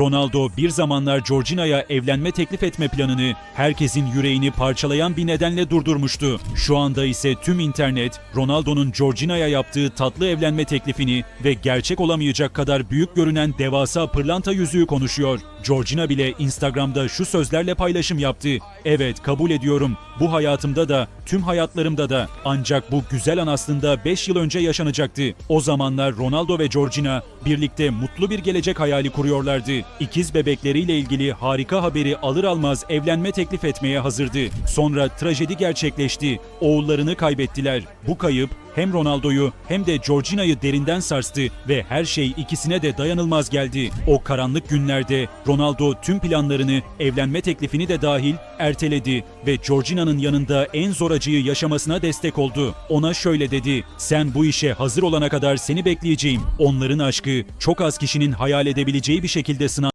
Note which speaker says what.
Speaker 1: Ronaldo bir zamanlar Georgina'ya evlenme teklif etme planını herkesin yüreğini parçalayan bir nedenle durdurmuştu. Şu anda ise tüm internet Ronaldo'nun Georgina'ya yaptığı tatlı evlenme teklifini ve gerçek olamayacak kadar büyük görünen devasa pırlanta yüzüğü konuşuyor. Georgina bile Instagram'da şu sözlerle paylaşım yaptı. Evet kabul ediyorum. Bu hayatımda da, tüm hayatlarımda da. Ancak bu güzel an aslında 5 yıl önce yaşanacaktı. O zamanlar Ronaldo ve Georgina birlikte mutlu bir gelecek hayali kuruyorlardı. İkiz bebekleriyle ilgili harika haberi alır almaz evlenme teklif etmeye hazırdı. Sonra trajedi gerçekleşti. Oğullarını kaybettiler. Bu kayıp hem Ronaldo'yu hem de Georgina'yı derinden sarstı ve her şey ikisine de dayanılmaz geldi. O karanlık günlerde Ronaldo tüm planlarını, evlenme teklifini de dahil erteledi ve Georgina'nın yanında en zor acıyı yaşamasına destek oldu. Ona şöyle dedi: "Sen bu işe hazır olana kadar seni bekleyeceğim. Onların aşkı çok az kişinin hayal edebileceği bir şekilde sınav